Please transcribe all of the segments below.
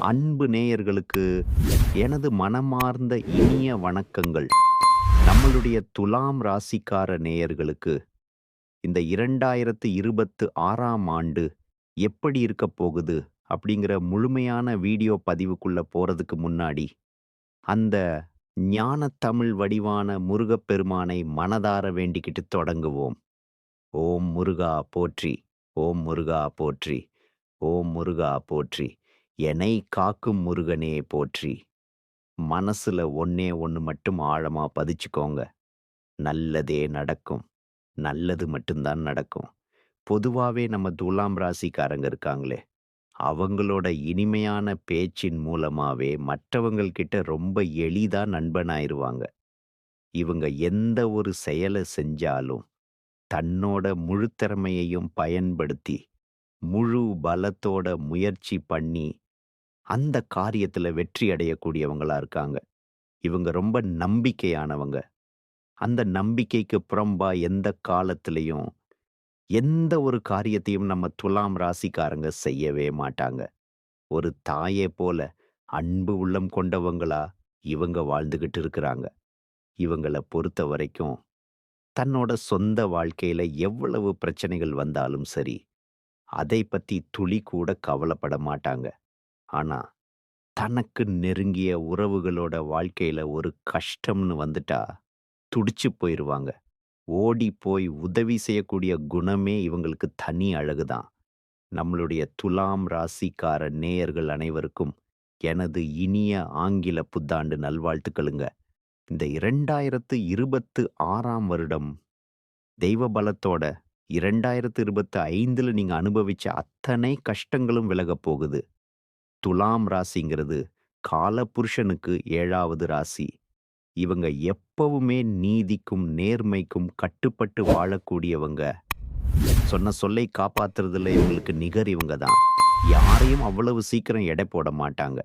அன்பு நேயர்களுக்கு எனது மனமார்ந்த இனிய வணக்கங்கள். நம்மளுடைய துலாம் ராசிக்கார நேயர்களுக்கு இந்த 2026ஆம் ஆண்டு எப்படி இருக்கப் போகுது அப்படிங்கிற முழுமையான வீடியோ பதிவுக்குள்ள போறதுக்கு முன்னாடி, அந்த ஞானத் தமிழ் வடிவான முருகப்பெருமானை மனதார வேண்டிக்கிட்டு தொடங்குவோம். ஓம் முருகா போற்றி, ஓம் முருகா போற்றி, ஓம் முருகா போற்றி, என்னை காக்கும் முருகனே போற்றி. மனசுல ஒன்னே ஒன்று மட்டும் ஆழமா பதிச்சுக்கோங்க. நல்லதே நடக்கும். நல்லது மட்டும் தான் நடக்கும். பொதுவாவே நம்ம துலாம் ராசிக்காரங்க இருக்காங்களே, அவங்களோட இனிமையான பேச்சின் மூலமாவே மற்றவங்கள்கிட்ட ரொம்ப எளிதா நண்பனாயிருவாங்க. இவங்க எந்த ஒரு செயலை செஞ்சாலும், தன்னோட முழு திறமையையும் பயன்படுத்தி, முழு பலத்தோட முயற்சி பண்ணி, அந்த காரியத்துல வெற்றி அடையக்கூடியவங்களாக இருக்காங்க. இவங்க ரொம்ப நம்பிக்கையானவங்க. அந்த நம்பிக்கைக்கு புறம்பா எந்த காலத்திலையும் எந்த ஒரு காரியத்தையும் நம்ம துலாம் ராசிக்காரங்க செய்யவே மாட்டாங்க. ஒரு தாயே போல அன்பு உள்ளம் கொண்டவங்களா இவங்க வாழ்ந்துகிட்டு இருக்கிறாங்க. இவங்கள பொறுத்தவரைக்கும், தன்னோட சொந்த வாழ்க்கையில எவ்வளவு பிரச்சனைகள் வந்தாலும் சரி, அதை பத்தி துளி கூட கவலைப்பட மாட்டாங்க. ஆனா, தனக்கு நெருங்கிய உறவுகளோட வாழ்க்கையில ஒரு கஷ்டம்னு வந்துட்டா, துடிச்சு போயிருவாங்க. ஓடிப் போய் உதவி செய்யக்கூடிய குணமே இவங்களுக்கு தனி அழகுதான். நம்மளுடைய துலாம் ராசிக்கார நேயர்கள் அனைவருக்கும் எனது இனிய ஆங்கில புத்தாண்டு நல்வாழ்த்துக்களுங்க. இந்த 2026ஆம் வருடம் தெய்வ பலத்தோட 2025ல நீங்க அனுபவிச்ச அத்தனை கஷ்டங்களும் விலகப் போகுது. துலாம் ராசிங்கிறது காலபுருஷனுக்கு ஏழாவது ராசி. இவங்க எப்பவுமே நீதிக்கும், நேர்மைக்கும் கட்டுப்பட்டு வாழக்கூடியவங்க. சொன்ன சொல்லை காப்பாத்துறதுல இவங்களுக்கு நிகர் இவங்க தான். யாரையும் அவ்வளவு சீக்கிரம் எடை போட மாட்டாங்க.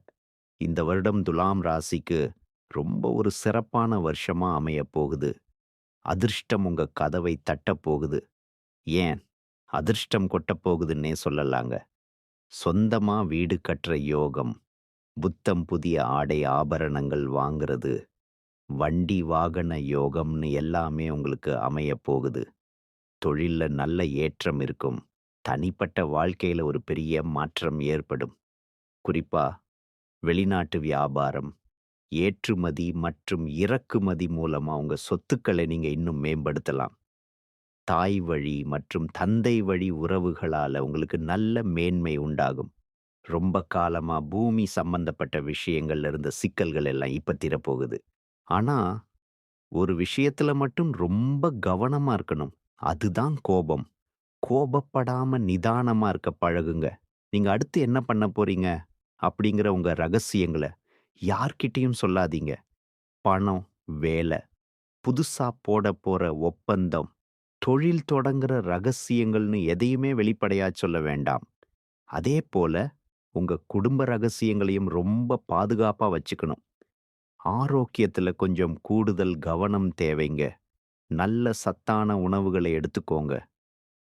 இந்த வருடம் துலாம் ராசிக்கு ரொம்ப ஒரு சிறப்பான வருஷமா அமைய போகுது. அதிர்ஷ்டம் உங்க கதவை தட்டப் போகுது. ஏன், அதிர்ஷ்டம் கொட்டப் போகுதுன்னே சொல்லலாங்க. சொந்தமா வீடு கட்டுற யோகம், புத்தம் புதிய ஆடை ஆபரணங்கள் வாங்குறது, வண்டி வாகன யோகம்னு எல்லாமே உங்களுக்கு அமையப் போகுது. தொழில்ல நல்ல ஏற்றம் இருக்கும். தனிப்பட்ட வாழ்க்கையில ஒரு பெரிய மாற்றம் ஏற்படும். குறிப்பா, வெளிநாட்டு வியாபாரம், ஏற்றுமதி மற்றும் இறக்குமதி மூலமா உங்க சொத்துக்களை நீங்க இன்னும் மேம்படுத்தலாம். தாய் வழி மற்றும் தந்தை வழி உறவுகளால உங்களுக்கு நல்ல மேன்மை உண்டாகும். ரொம்ப காலமா பூமி சம்பந்தப்பட்ட விஷயங்கள்ல இருந்த சிக்கல்கள் எல்லாம் இப்ப தீரப்போகுது. ஆனா, ஒரு விஷயத்துல மட்டும் ரொம்ப கவனமா இருக்கணும். அதுதான் கோபம். கோபப்படாம நிதானமா இருக்க பழகுங்க. நீங்க அடுத்து என்ன பண்ண போறீங்க அப்படிங்கிற உங்க ரகசியங்கள யார்கிட்டயும் சொல்லாதீங்க. பணம், வேலை, புதுசா போடப் போற ஒப்பந்தம், தொழில் தொடங்குற ரகசியங்கள்னு எதையுமே வெளிப்படையா சொல்ல வேண்டாம். அதே போல உங்க குடும்ப ரகசியங்களையும் ரொம்ப பாதுகாப்பா வச்சுக்கணும். ஆரோக்கியத்துல கொஞ்சம் கூடுதல் கவனம் தேவைங்க. நல்ல சத்தான உணவுகளை எடுத்துக்கோங்க.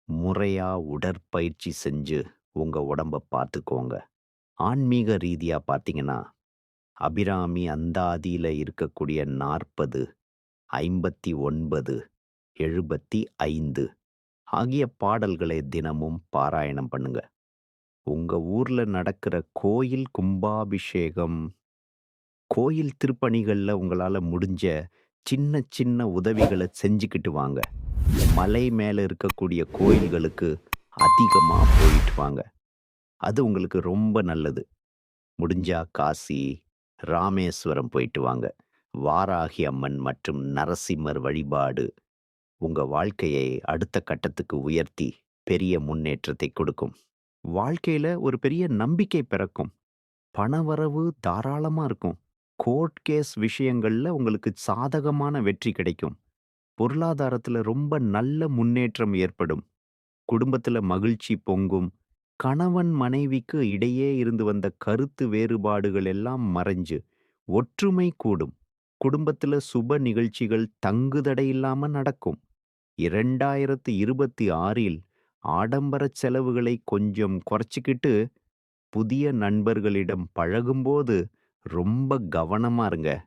முறையா உடற்பயிற்சி செஞ்சு உங்க உடம்ப பார்த்துக்கோங்க. ஆன்மீக ரீதியா பார்த்தீங்கன்னா, அபிராமி அந்தாதியில இருக்கக்கூடிய 40, 59, 75 ஆகிய பாடல்களை தினமும் பாராயணம் பண்ணுங்க. உங்க ஊர்ல நடக்கிற கோயில் கும்பாபிஷேகம், கோயில் திருப்பணிகள்ல உங்களால முடிஞ்ச சின்ன சின்ன உதவிகளை செஞ்சுக்கிட்டு வாங்க. மலை மேல இருக்கக்கூடிய கோயில்களுக்கு அதிகமா போயிட்டு வாங்க. அது உங்களுக்கு ரொம்ப நல்லது. முடிஞ்சா காசி, ராமேஸ்வரம் போயிட்டு வாங்க. வாராகி அம்மன் மற்றும் நரசிம்மர் வழிபாடு உங்க வாழ்க்கையை அடுத்த கட்டத்துக்கு உயர்த்தி பெரிய முன்னேற்றத்தை கொடுக்கும். வாழ்க்கையில ஒரு பெரிய நம்பிக்கை பிறக்கும். பணவரவு தாராளமா இருக்கும். கோர்ட் கேஸ் விஷயங்கள்ல உங்களுக்கு சாதகமான வெற்றி கிடைக்கும். பொருளாதாரத்துல ரொம்ப நல்ல முன்னேற்றம் ஏற்படும். குடும்பத்துல மகிழ்ச்சி பொங்கும். கணவன் மனைவிக்கு இடையே இருந்து வந்த கருத்து வேறுபாடுகள் எல்லாம் மறைஞ்சு, ஒற்றுமை கூடும். குடும்பத்துல சுப நிகழ்ச்சிகள் தங்குதடையில்லாம நடக்கும். 2026ல் ஆடம்பர செலவுகளை கொஞ்சம் குறைச்சுக்கிட்டு புதிய நண்பர்களிடம் பழகும்போது ரொம்ப கவனமா இருங்க.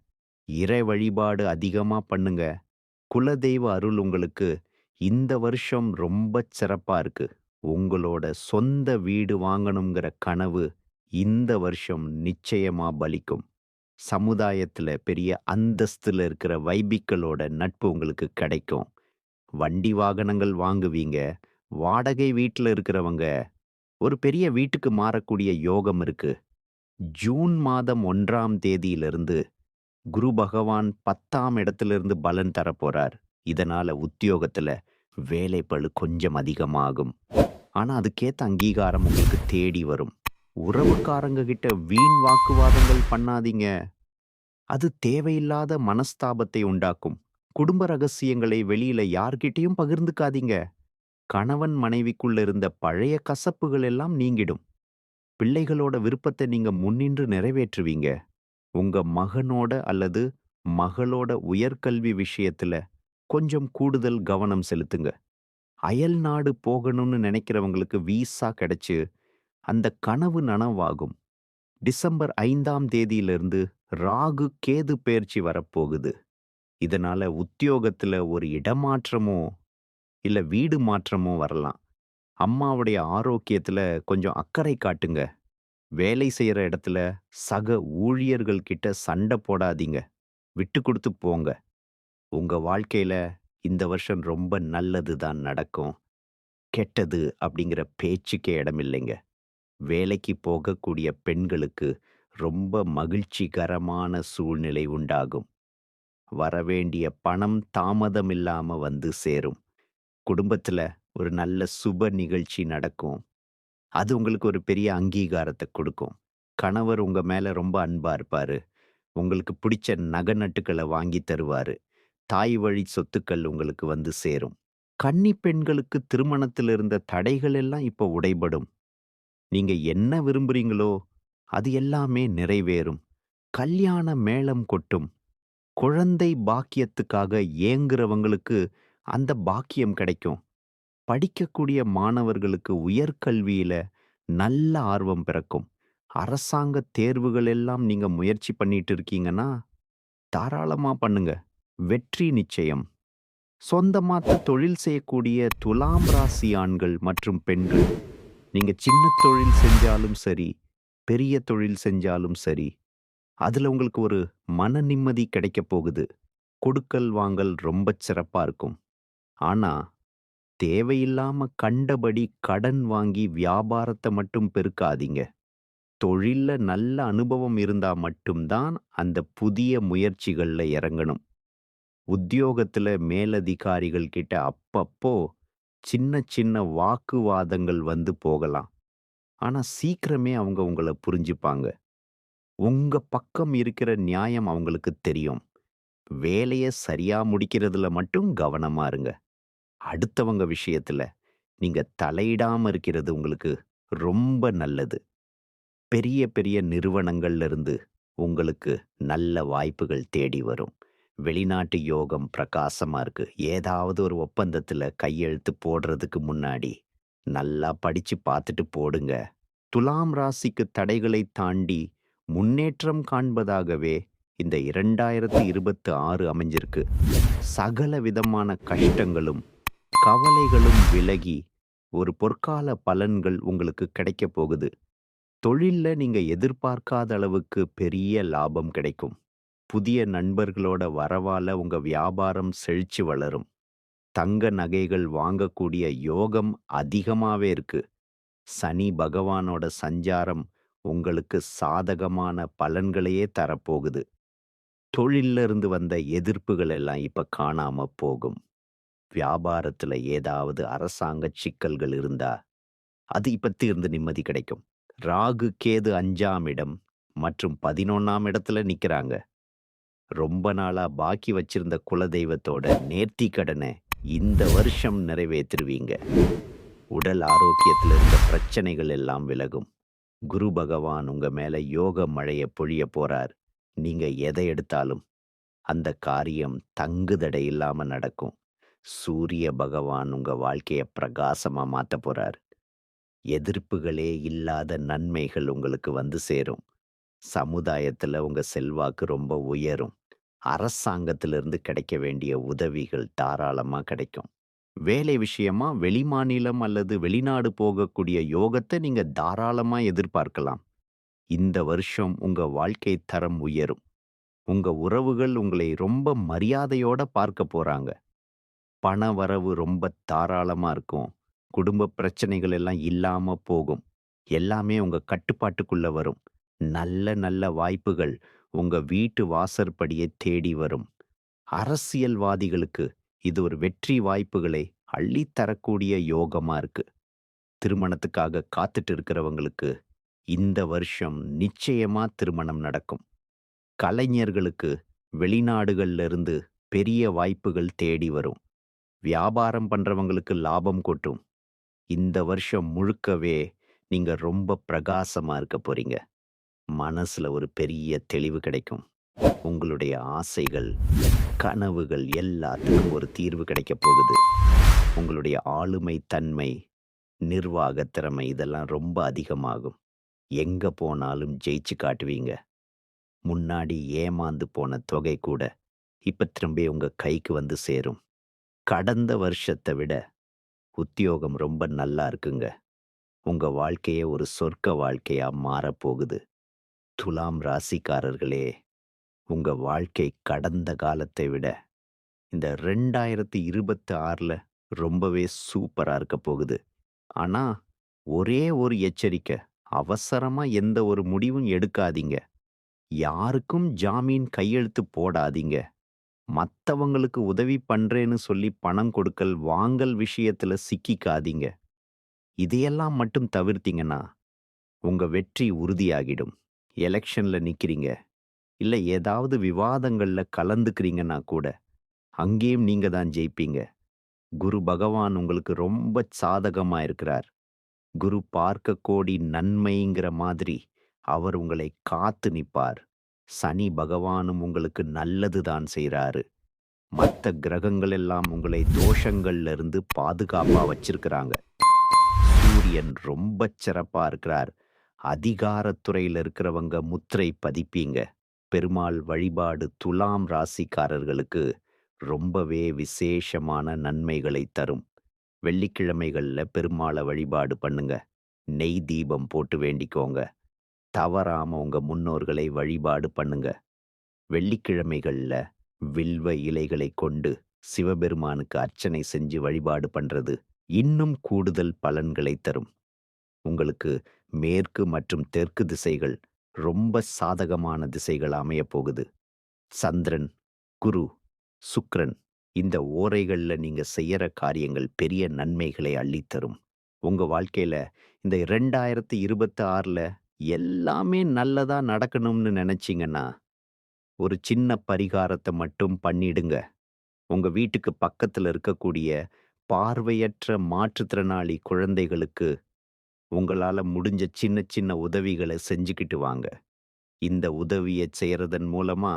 இறை வழிபாடு அதிகமா பண்ணுங்க. குலதெய்வ அருள் உங்களுக்கு இந்த வருஷம் ரொம்ப சிறப்பா இருக்கு. உங்களோட சொந்த வீடு வாங்கணுங்கிற கனவு இந்த வருஷம் நிச்சயமா பலிக்கும். சமுதாயத்துல பெரிய அந்தஸ்துல இருக்கிற வைபிக்களோட நட்பு உங்களுக்கு கிடைக்கும். வண்டி வாகனங்கள் வாங்குவீங்க. வாடகை வீட்டில் இருக்கிறவங்க ஒரு பெரிய வீட்டுக்கு மாறக்கூடிய யோகம் இருக்கு. ஜூன் மாதம் ஒன்றாம் தேதியிலிருந்து குரு பகவான் 10ஆம் இடத்திலிருந்து பலன் தரப்போறார். இதனால உத்தியோகத்துல வேலைப்பழு கொஞ்சம் அதிகமாகும். ஆனா அதுக்கேத்த அங்கீகாரம் உங்களுக்கு தேடி வரும். உறவுக்காரங்க கிட்ட வீண் வாக்குவாதங்கள் பண்ணாதீங்க. அது தேவையில்லாத மனஸ்தாபத்தை உண்டாக்கும். குடும்ப ரகசியங்களை வெளியில யார்கிட்டயும் பகிர்ந்துக்காதீங்க. கணவன் மனைவிக்குள்ள இருந்த பழைய கசப்புகள் எல்லாம் நீங்கிடும். பிள்ளைகளோட விருப்பத்தை நீங்க முன்னின்று நிறைவேற்றுவீங்க. உங்க மகனோட அல்லது மகளோட உயர்கல்வி விஷயத்துல கொஞ்சம் கூடுதல் கவனம் செலுத்துங்க. அயல் நாடு போகணும்னு நினைக்கிறவங்களுக்கு வீசா கிடைச்சு அந்த கனவு நனவாகும். டிசம்பர் ஐந்தாம் தேதியிலிருந்து ராகு கேது பெயர்ச்சி வரப்போகுது. இதனால உத்தியோகத்துல ஒரு இடமாற்றமோ இல்ல வீடு மாற்றமோ வரலாம். அம்மாவுடைய ஆரோக்கியத்துல கொஞ்சம் அக்கறை காட்டுங்க. வேலை செய்யற இடத்துல சக ஊழியர்கள் கிட்ட சண்டை போடாதீங்க. விட்டு கொடுத்து போங்க. உங்க வாழ்க்கையில இந்த வருஷம் ரொம்ப நல்லது தான் நடக்கும். கெட்டது அப்படிங்கிற பேச்சுக்கே இடமில்லைங்க. வேலைக்கு போகக்கூடிய பெண்களுக்கு ரொம்ப மகிழ்ச்சிகரமான சூழ்நிலை உண்டாகும். வரவேண்டிய பணம் தாமதமில்லாம வந்து சேரும். குடும்பத்துல ஒரு நல்ல சுப நிகழ்ச்சி நடக்கும். அது உங்களுக்கு ஒரு பெரிய அங்கீகாரத்தை கொடுக்கும். கணவர் உங்க மேல ரொம்ப அன்பா இருப்பாரு. உங்களுக்கு பிடிச்ச நகை நட்டுக்களை வாங்கி தருவாரு. தாய் வழி சொத்துக்கள் உங்களுக்கு வந்து சேரும். கன்னி பெண்களுக்கு திருமணத்தில் இருந்த தடைகள் எல்லாம் இப்போ உடைபடும். நீங்க என்ன விரும்புறீங்களோ அது எல்லாமே நிறைவேறும். கல்யாண மேளம் கொட்டும். குழந்தை பாக்கியத்துக்காக ஏங்குறவங்களுக்கு அந்த பாக்கியம் கிடைக்கும். படிக்கக்கூடிய மாணவர்களுக்கு உயர்கல்வியில நல்ல ஆர்வம் பிறக்கும். அரசாங்க தேர்வுகள் எல்லாம் நீங்க முயற்சி பண்ணிட்டு இருக்கீங்கன்னா, தாராளமா பண்ணுங்க. வெற்றி நிச்சயம். சொந்தமாத்த தொழில் செய்யக்கூடிய துலாம் ராசி ஆண்கள் மற்றும் பெண்கள், நீங்க சின்ன தொழில் செஞ்சாலும் சரி, பெரிய தொழில் செஞ்சாலும் சரி, அதுல உங்களுக்கு ஒரு மன நிம்மதி கிடைக்கப் போகுது. கொடுக்கல் வாங்கல் ரொம்ப சிறப்பா இருக்கும். ஆனா, தேவையில்லாம கண்டபடி கடன் வாங்கி வியாபாரத்தை மட்டும் பெருக்காதீங்க. தொழில்ல நல்ல அனுபவம் இருந்தா மட்டும் தான் அந்த புதிய முயற்சிகள்ல இறங்கணும். உத்தியோகத்துல மேலதிகாரிகள் கிட்ட அப்பப்போ சின்ன சின்ன வாக்குவாதங்கள் வந்து போகலாம். ஆனா சீக்கிரமே அவங்க உங்களை புரிஞ்சுப்பாங்க. உங்க பக்கம் இருக்கிற நியாயம் அவங்களுக்கு தெரியும். வேலைய சரியா முடிக்கிறதுல மட்டும் கவனமா இருங்க. அடுத்தவங்க விஷயத்துல நீங்க தலையிடாம இருக்கிறது உங்களுக்கு ரொம்ப நல்லது. பெரிய பெரிய நிறுவனங்கள்ல இருந்து உங்களுக்கு நல்ல வாய்ப்புகள் தேடி வரும். வெளிநாட்டு யோகம் பிரகாசமா இருக்கு. ஏதாவது ஒரு ஒப்பந்தத்துல கையெழுத்து போடுறதுக்கு முன்னாடி நல்லா படிச்சு பார்த்துட்டு போடுங்க. துலாம் ராசிக்கு தடைகளை தாண்டி முன்னேற்றம் காண்பதாகவே இந்த 2026 அமைஞ்சிருக்கு. சகல விதமான கஷ்டங்களும், கவலைகளும் விலகி ஒரு பொற்கால பலன்கள் உங்களுக்கு கிடைக்கப் போகுது. தொழில்ல நீங்க எதிர்பார்க்காத அளவுக்கு பெரிய லாபம் கிடைக்கும். புதிய நண்பர்களோட வரவால உங்க வியாபாரம் செழிச்சு வளரும். தங்க நகைகள் வாங்கக்கூடிய யோகம் அதிகமாவே இருக்கு. சனி பகவானோட சஞ்சாரம் உங்களுக்கு சாதகமான பலன்களையே தரப்போகுது. தொழில்ல இருந்து வந்த எதிர்ப்புகள் எல்லாம் இப்ப காணாம போகும். வியாபாரத்துல ஏதாவது அரசாங்க சிக்கல்கள் இருந்தா, அது இப்ப தீர்ந்து நிம்மதி கிடைக்கும். ராகு, கேது அஞ்சாம் இடம் மற்றும் 11ஆம் இடத்துல நிக்கிறாங்க. ரொம்ப நாளா பாக்கி வச்சிருந்த குலதெய்வத்தோட நேர்த்தி கடனை இந்த வருஷம் நிறைவேற்றுவீங்க. உடல் ஆரோக்கியத்துல இருந்த பிரச்சனைகள் எல்லாம் விலகும். குரு பகவான் உங்க மேல யோக மழைய பொழிய போறார். நீங்க எதை எடுத்தாலும் அந்த காரியம் தங்குதடை இல்லாம நடக்கும். சூரிய பகவான் உங்க வாழ்க்கைய பிரகாசமா மாத்தப் போறார். எதிர்ப்புகளே இல்லாத நன்மைகள் உங்களுக்கு வந்து சேரும். சமுதாயத்துல உங்க செல்வாக்கு ரொம்ப உயரும். அரசாங்கத்திலிருந்து கிடைக்க வேண்டிய உதவிகள் தாராளமா கிடைக்கும். வேலை விஷயமா வெளிமாநிலம் அல்லது வெளிநாடு போகக்கூடிய யோகத்த நீங்க தாராளமா எதிர்பார்க்கலாம். இந்த வருஷம் உங்க வாழ்க்கை தரம் உயரும். உங்க உறவுகள் உங்களை ரொம்ப மரியாதையோட பார்க்க போறாங்க. பண வரவு ரொம்ப தாராளமா இருக்கும். குடும்ப பிரச்சனைகள் எல்லாம் இல்லாம போகும். எல்லாமே உங்க கட்டுப்பாட்டுக்குள்ள வரும். நல்ல நல்ல வாய்ப்புகள் உங்க வீட்டு வாசற்படியை தேடி வரும். அரசியல்வாதிகளுக்கு இது ஒரு வெற்றி வாய்ப்புகளை அள்ளித் தரக்கூடிய யோகமா இருக்கு. திருமணத்துக்காக காத்துட்டு இருக்கிறவங்களுக்கு இந்த வருஷம் நிச்சயமா திருமணம் நடக்கும். கலைஞர்களுக்கு வெளிநாடுகள்ல இருந்து பெரிய வாய்ப்புகள் தேடி வரும். வியாபாரம் பண்றவங்களுக்கு லாபம் கொட்டும். இந்த வருஷம் முழுக்கவே நீங்க ரொம்ப பிரகாசமா இருக்க போறீங்க. மனசுல ஒரு பெரிய தெளிவு கிடைக்கும். உங்களுடைய ஆசைகள், கனவுகள் எல்லாத்துக்கும் ஒரு தீர்வு கிடைக்கப் போகுது. உங்களுடைய ஆளுமை தன்மை, நிர்வாக திறமை இதெல்லாம் ரொம்ப அதிகமாகும். எங்க போனாலும் ஜெயிச்சு காட்டுவீங்க. முன்னாடி ஏமாந்து போன தொகை கூட இப்ப திரும்பி உங்க கைக்கு வந்து சேரும். கடந்த வருஷத்தை விட உத்தியோகம் ரொம்ப நல்லா இருக்குங்க. உங்க வாழ்க்கையே ஒரு சொர்க்க வாழ்க்கையா மாறப்போகுது. துலாம் ராசிக்காரர்களே, உங்க வாழ்க்கை கடந்த காலத்தை விட இந்த 2026ல ரொம்பவே சூப்பரா இருக்க போகுது. ஆனா, ஒரே ஒரு எச்சரிக்கை. அவசரமா எந்த ஒரு முடிவும் எடுக்காதீங்க. யாருக்கும் ஜாமீன் கையெழுத்து போடாதீங்க. மத்தவங்களுக்கு உதவி பண்றேன்னு சொல்லி பணம் கொடுக்கல், வாங்கல் விஷயத்துல சிக்கிக்காதீங்க. இதையெல்லாம் மட்டும் தவிர்த்தீங்கன்னா, உங்க வெற்றி உறுதியாகிடும். எலெக்ஷன்ல நிக்கிறீங்க, இல்ல ஏதாவது விவாதங்கள்ல கலந்துக்கிறீங்கன்னா கூட, அங்கேயும் நீங்க தான் ஜெயிப்பீங்க. குரு பகவான் உங்களுக்கு ரொம்ப சாதகமா இருக்கிறார். குரு பார்க்க கோடி நன்மைங்கிற மாதிரி அவர் உங்களை காத்து நிற்பார் சனி பகவானும் உங்களுக்கு நல்லது தான் செய்றாரு. மத்த கிரகங்கள் எல்லாம் உங்களை தோஷங்கள்ல இருந்து பாதுகாப்பா வச்சிருக்கிறாங்க. சூரியன் ரொம்ப சிறப்பா இருக்கிறார். அதிகாரத்துறையில இருக்கிறவங்க முத்திரை பதிப்பீங்க. பெருமாள் வழிபாடு துலாம் ராசிக்காரர்களுக்கு ரொம்பவே விசேஷமான நன்மைகளை தரும். வெள்ளிக்கிழமைகள்ல பெருமாளை வழிபாடு பண்ணுங்க. நெய் தீபம் போட்டு வேண்டிக்கோங்க. தவறாம உங்க முன்னோர்களை வழிபாடு பண்ணுங்க. வெள்ளிக்கிழமைகள்ல வில்வ இலைகளை கொண்டு சிவபெருமானுக்கு அர்ச்சனை செஞ்சு வழிபாடு பண்றது இன்னும் கூடுதல் பலன்களை தரும். உங்களுக்கு மேற்கு மற்றும் தெற்கு திசைகள் ரொம்ப சாதகமான திசைகள் அமையப் போகுது. சந்திரன், குரு, சுக்ரன் இந்த ஓரைகள்ல நீங்க செய்யற காரியங்கள் பெரிய நன்மைகளை அள்ளித்தரும் உங்கள் வாழ்க்கையில் உங்க வாழ்க்கையில இந்த 2026ல எல்லாமே நல்லதா நடக்கணும்னு நினைச்சீங்கன்னா, ஒரு சின்ன பரிகாரத்தை மட்டும் பண்ணிடுங்க. உங்க வீட்டுக்கு பக்கத்துல இருக்கக்கூடிய பார்வையற்ற மாற்றுத்திறனாளி குழந்தைகளுக்கு உங்களால முடிஞ்ச சின்ன சின்ன உதவிகளை செஞ்சுக்கிட்டு வாங்க. இந்த உதவிய செய்கிறதன் மூலமா,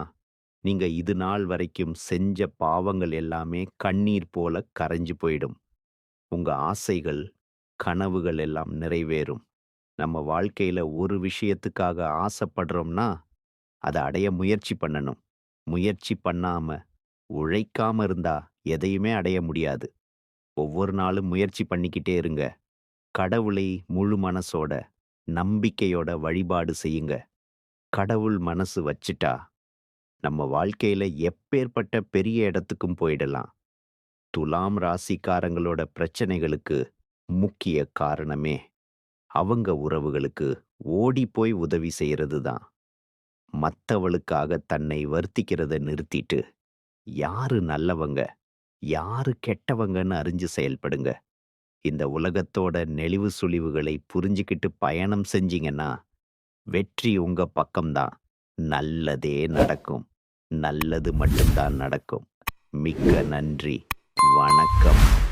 நீங்க இது நாள் வரைக்கும் செஞ்ச பாவங்கள் எல்லாமே கண்ணீர் போல கரைஞ்சு போயிடும். உங்க ஆசைகள், கனவுகள் எல்லாம் நிறைவேறும். நம்ம வாழ்க்கையில் ஒரு விஷயத்துக்காக ஆசைப்படுறோம்னா, அத அடைய முயற்சி பண்ணணும். முயற்சி பண்ணாம, உழைக்காம இருந்தா எதையுமே அடைய முடியாது. ஒவ்வொரு நாளும் முயற்சி பண்ணிக்கிட்டே இருங்க. கடவுளை முழு மனசோட, நம்பிக்கையோட வழிபாடு செய்யுங்க. கடவுள் மனசு வச்சுட்டா, நம்ம வாழ்க்கையில எப்பேர்ப்பட்ட பெரிய இடத்துக்கும் போயிடலாம். துலாம் ராசிக்காரங்களோட பிரச்சனைகளுக்கு முக்கிய காரணமே, அவங்க உறவுகளுக்கு ஓடிப்போய் உதவி செய்யறது தான். மத்தவளுக்காக தன்னை வருத்திக்கிறத நிறுத்திட்டு, யாரு நல்லவங்க, யாரு கெட்டவங்கன்னு அறிஞ்சு செயல்படுங்க. இந்த உலகத்தோட நெளிவு சுழிவுகளை புரிஞ்சுக்கிட்டு பயணம் செஞ்சீங்கன்னா, வெற்றி உங்க பக்கம்தான் நல்லதே நடக்கும். நல்லது மட்டும்தான் நடக்கும். மிக்க நன்றி. வணக்கம்.